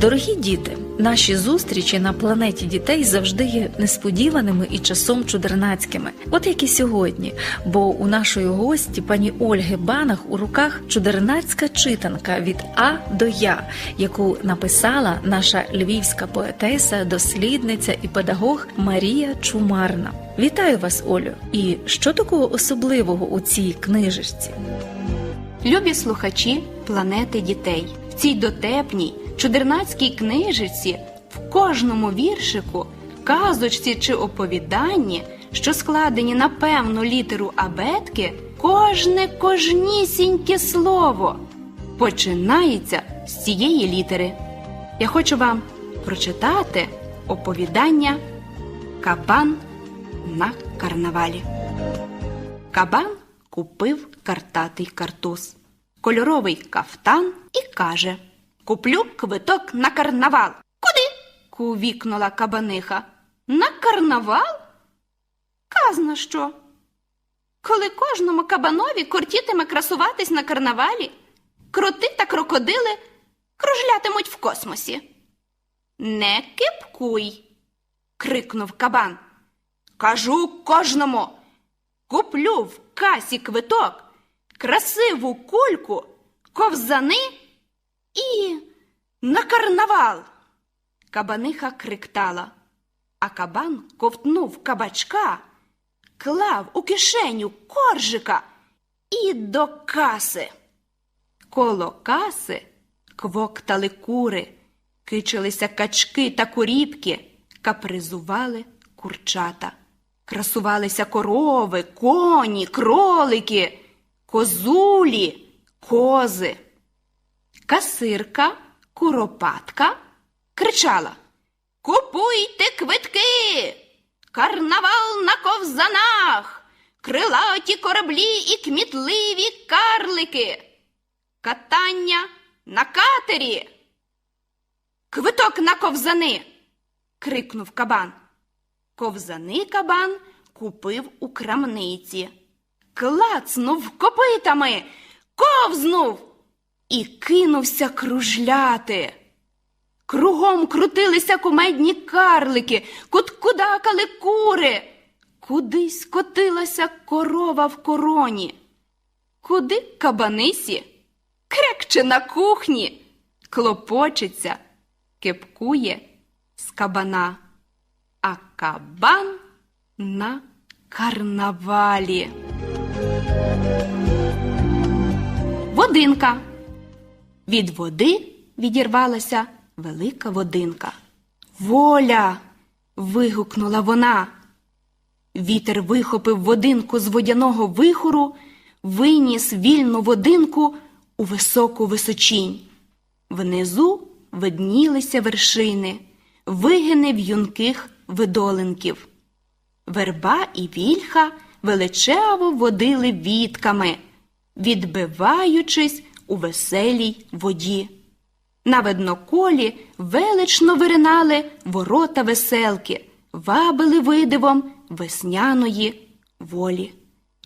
Дорогі діти, наші зустрічі на планеті дітей завжди є несподіваними і часом чудернацькими, от як і сьогодні. Бо у нашої гості, пані Ольги Банах, у руках чудернацька читанка від А до Я, яку написала наша львівська поетеса, дослідниця і педагог Марія Чумарна. Вітаю вас, Олю! І що такого особливого у цій книжечці? Любі слухачі планети дітей. В цій дотепній, чудернацькій книжиці, в кожному віршику, казочці чи оповіданні, що складені на певну літеру абетки, кожне кожнісіньке слово починається з цієї літери. Я хочу вам прочитати оповідання Кабан на карнавалі. Кабан купив картатий картуз, кольоровий кафтан і каже Куплю квиток на карнавал. Куди? кувікнула кабаниха. На карнавал? Казна що? Коли кожному кабанові кортітиме красуватись на карнавалі, кроти та крокодили кружлятимуть в космосі. Не кипкуй, крикнув кабан. Кажу кожному. Куплю в касі квиток, красиву кульку, ковзани і на карнавал. Кабаниха криктала, а кабан ковтнув кабачка, клав у кишеню коржика і до каси. Коло каси квоктали кури, кичилися качки та куріпки, капризували курчата. Красувалися корови, коні, кролики, козулі, кози. Касирка, куропатка кричала Купуйте квитки! Карнавал на ковзанах, крилаті кораблі і кмітливі карлики, катання на катері. Квиток на ковзани. крикнув кабан. Ковзани кабан купив у крамниці, клацнув копитами, ковзнув і кинувся кружляти. Кругом крутилися кумедні карлики, куткудакали кури. Кудись котилася корова в короні. Куди кабанисі? Крекче на кухні, клопочеться, кепкує з кабана а кабан на карнавалі. Водинка. Від води відірвалася велика водинка. Воля. вигукнула вона. Вітер вихопив водинку з водяного вихору, виніс вільну водинку у високу височінь. Внизу виднілися вершини, вигини в'юнких видолинків. Верба і вільха величаво водили вітками, відбиваючись у веселій воді. На видноколі велично виринали ворота веселки, вабили видивом весняної волі.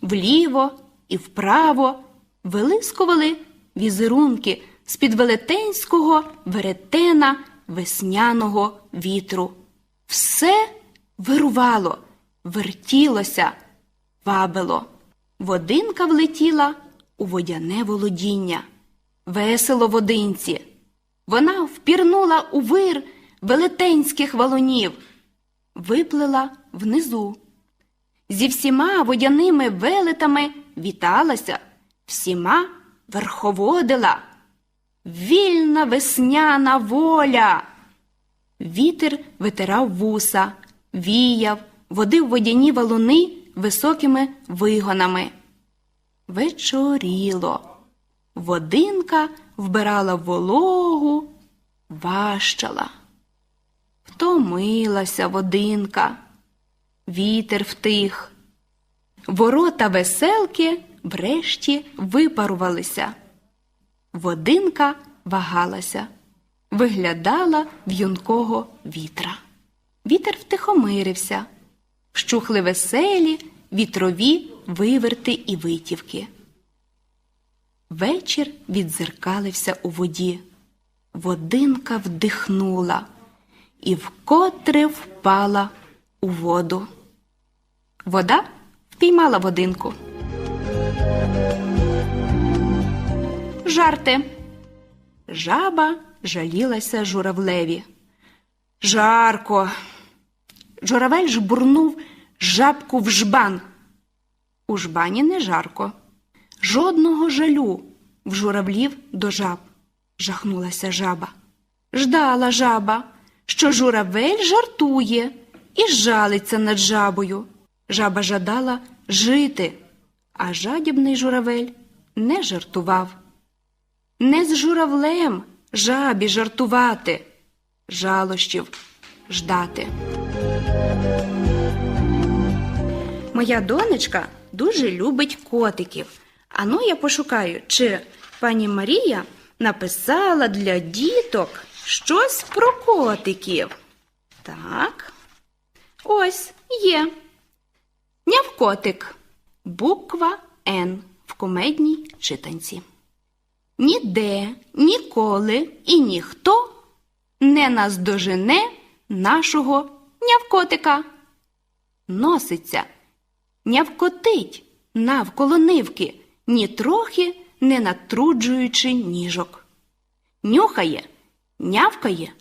Вліво і вправо вилискували візерунки з під велетенського веретена весняного вітру. Все вирувало, вертілося, вабило. Водинка влетіла у водяне володіння. Весело водинці. Вона впірнула у вир велетенських валунів, виплила внизу. Зі всіма водяними велетами віталася, всіма верховодила. Вільна весняна воля. Вітер витирав вуса, віяв, водив водяні валуни високими вигонами. Вечоріло. Водинка вбирала вологу, ващала. Втомилася водинка, вітер втих. Ворота веселки врешті випарувалися. Водинка вагалася виглядала в'юнкого вітра. Вітер втихомирився, вщухли веселі, вітрові виверти і витівки. Вечір відзеркалився у воді. Водинка вдихнула і вкотре впала у воду. Вода впіймала водинку. Жарти. Жаба жалілася журавлеві. Жарко. Журавель жбурнув жабку в жбан. У жбані не жарко. Жодного жалю в журавлів до жаб. Жахнулася жаба. Ждала жаба, що журавель жартує і жалиться над жабою. Жаба жадала жити, а жадібний журавель не жартував. Не з журавлем жабі жартувати, жалощів ждати. Моя донечка дуже любить котиків. Ану я пошукаю, чи пані Марія написала для діток щось про котиків. Так. Ось є. Нявкотик. Буква Н в кумедній читанці. Ніде, ніколи і ніхто не наздожене нашого нявкотика. Носиться, нявкотить навколо нивки, ні трохи не натруджуючи ніжок. Нюхає, нявкає,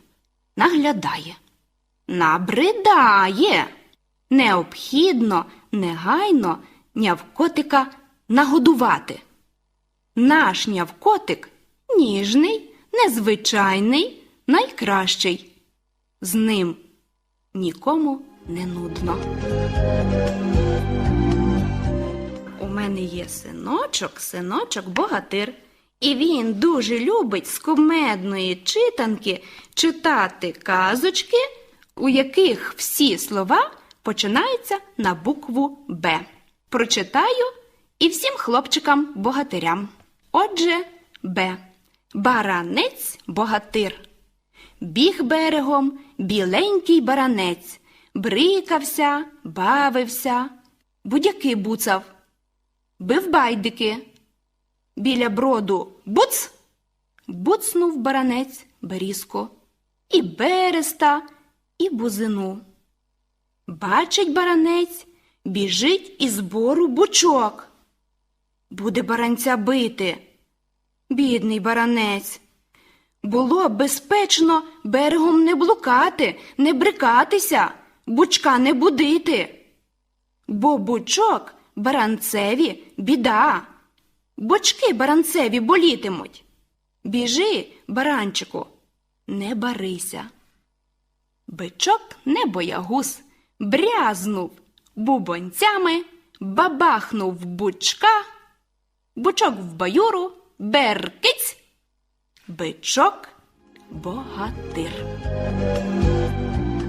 наглядає, набридає. Необхідно, негайно нявкотика нагодувати. Наш нявкотик ніжний, незвичайний, найкращий. З ним нікому не нудно. Мене є синочок, синочок богатир. І він дуже любить з кумедної читанки читати казочки, у яких всі слова починаються на букву Б. Прочитаю і всім хлопчикам-богатирям. Отже, Б. Баранець богатир. Біг берегом біленький баранець, брикався, бавився, будяки буцав, бив байдики. Біля броду буц, буцнув баранець берізку, і береста, і бузину. Бачить баранець, біжить із бору бучок. Буде баранця бити. Бідний баранець. Було безпечно берегом не блукати, не брикатися, бучка не будити. Бо бучок баранцеві біда. Бочки баранцеві болітимуть. Біжи, баранчику, не барися. Бичок не боягуз, брязнув бубонцями, бабахнув бучка, бучок в баюру, беркиць, бичок богатир.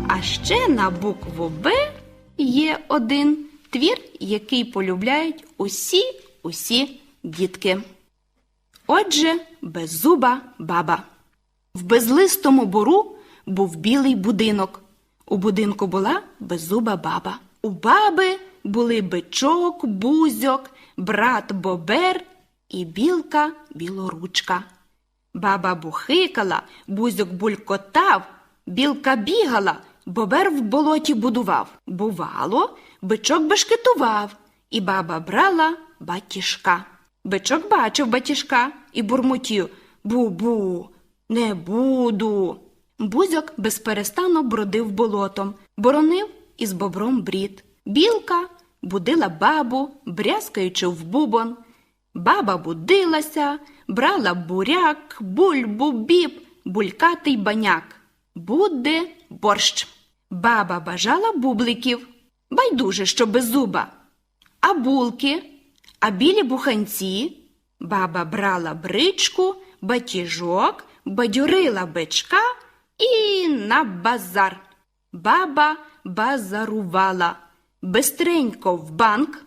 А ще на букву Б є один твір, який полюбляють усі усі дітки. Отже, беззуба баба. В безлистому бору був білий будинок. У будинку була беззуба баба. У баби були бичок, бузьок, брат бобер і білка білоручка. Баба бухикала, бузьок булькотав, білка бігала, бобер в болоті будував. Бувало, бичок бешкетував, і баба брала батіжка. Бичок бачив батіжка і бурмотів Бу-бу, не буду. Бузьок безперестану бродив болотом, боронив із бобром брід. Білка будила бабу, брязкаючи в бубон. Баба будилася, брала буряк, бульбу, біб, булькатий баняк. Буде борщ. Баба бажала бубликів, байдуже, що без зуба. А булки, а білі буханці. Баба брала бричку, батіжок, бадюрила бичка і на базар. Баба базарувала, бистренько в банк,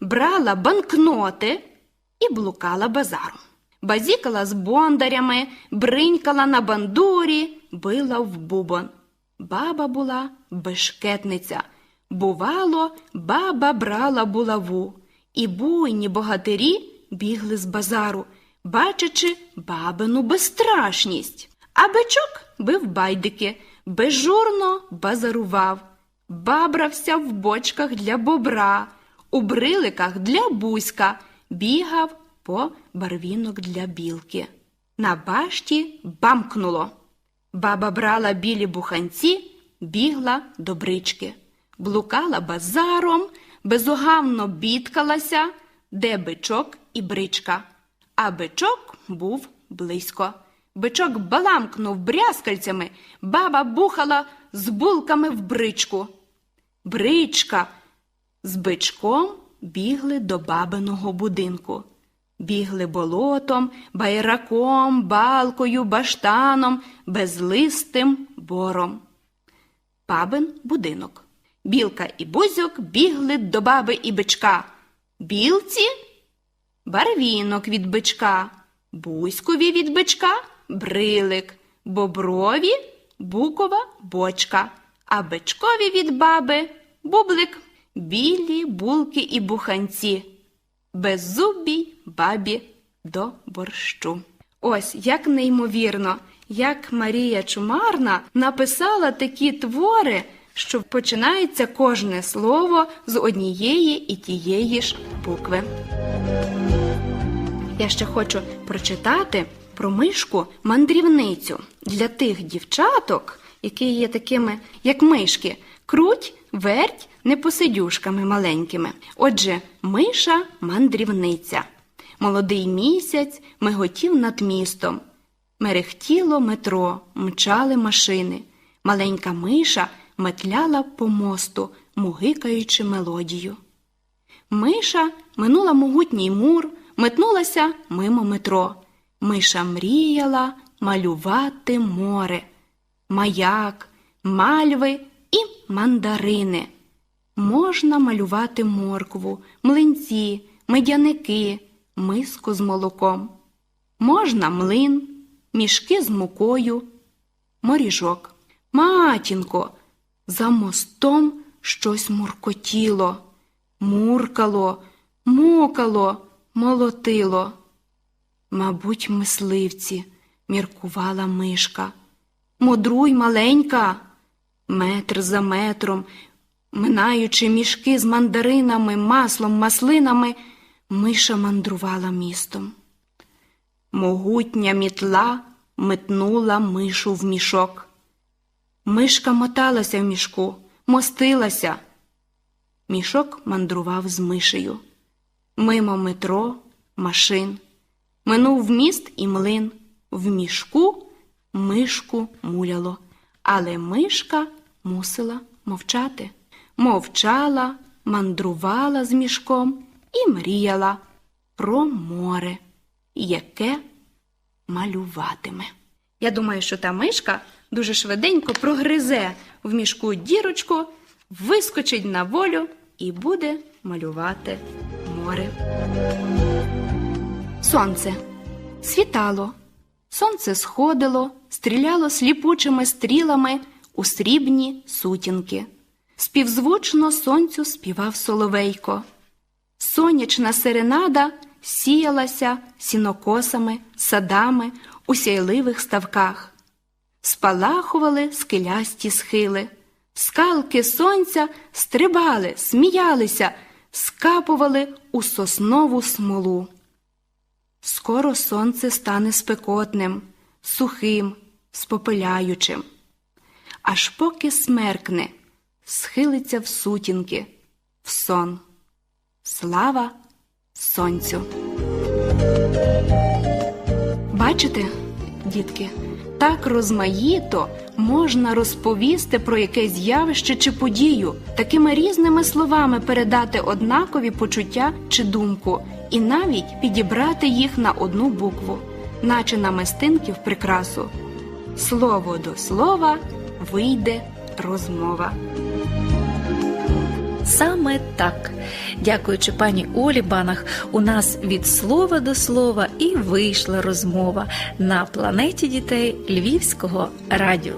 брала банкноти і блукала базаром. Базікала з бондарями, бринькала на бандурі, била в бубон. Баба була бешкетниця. Бувало, баба брала булаву, і буйні богатирі бігли з базару, бачачи бабину безстрашність. А бичок бив байдики, безжурно базарував, бабрався в бочках для бобра, у бриликах для бузька, бігав по барвінок для білки. На башті бамкнуло. Баба брала білі буханці, бігла до брички, блукала базаром, безугавно бідкалася, де бичок і бричка. А бичок був близько. Бичок баламкнув брязкальцями, баба бухала з булками в бричку. Бричка з бичком бігли до бабиного будинку. Бігли болотом, байраком, балкою, баштаном, безлистим бором. Бабин будинок. Білка і бузьок бігли до баби і бичка. Білці барвінок від бичка, бузькові від бичка брилик, боброві букова бочка, а бичкові від баби бублик, білі булки і буханці, беззубій бабі до борщу. Ось як неймовірно, як Марія Чумарна написала такі твори, що починається кожне слово з однієї і тієї ж букви. Я ще хочу прочитати про мишку мандрівницю для тих дівчаток, які є такими, як мишки, круть, верть непосидюшками маленькими. Отже, миша мандрівниця. Молодий місяць миготів над містом. Мерехтіло метро, мчали машини. Маленька миша метляла по мосту, мугикаючи мелодію. Миша минула могутній мур, метнулася мимо метро. Миша мріяла малювати море, маяк, мальви і мандарини. Можна малювати моркву, млинці, медяники, миску з молоком. Можна млин, мішки з мукою, моріжок. Матінко, за мостом щось муркотіло, муркало, мукало, молотило. Мабуть, мисливці, міркувала мишка. Мудруй маленька, метр за метром, минаючи мішки з мандаринами, маслом, маслинами, миша мандрувала містом. Могутня мітла метнула мишу в мішок. Мишка моталася в мішку, мостилася. Мішок мандрував з мишею. Мимо метро, машин. Минув міст і млин. В мішку мишку муляло, але мишка мусила мовчати. Мовчала, мандрувала з мішком і мріяла про море, яке малюватиме. Я думаю, що та мишка дуже швиденько прогризе в мішку дірочку, вискочить на волю і буде малювати море. Сонце світало, сонце сходило, стріляло сліпучими стрілами у срібні сутінки. Співзвучно сонцю співав соловейко. Сонячна серенада сіялася сінокосами, садами у сяйливих ставках. Спалахували скелясті схили, скалки сонця стрибали, сміялися, скапували у соснову смолу. Скоро сонце стане спекотним, сухим, спопиляючим. Аж поки смеркне, схилиться в сутінки, в сон. Слава сонцю. Бачите, дітки, так розмаїто можна розповісти про якесь явище чи подію, такими різними словами передати однакові почуття чи думку, і навіть підібрати їх на одну букву, наче намистинки в прикрасу. Слово до слова вийде розмова. Саме так, дякуючи пані Олі Банах, у нас від слова до слова і вийшла розмова на планеті дітей Львівського радіо.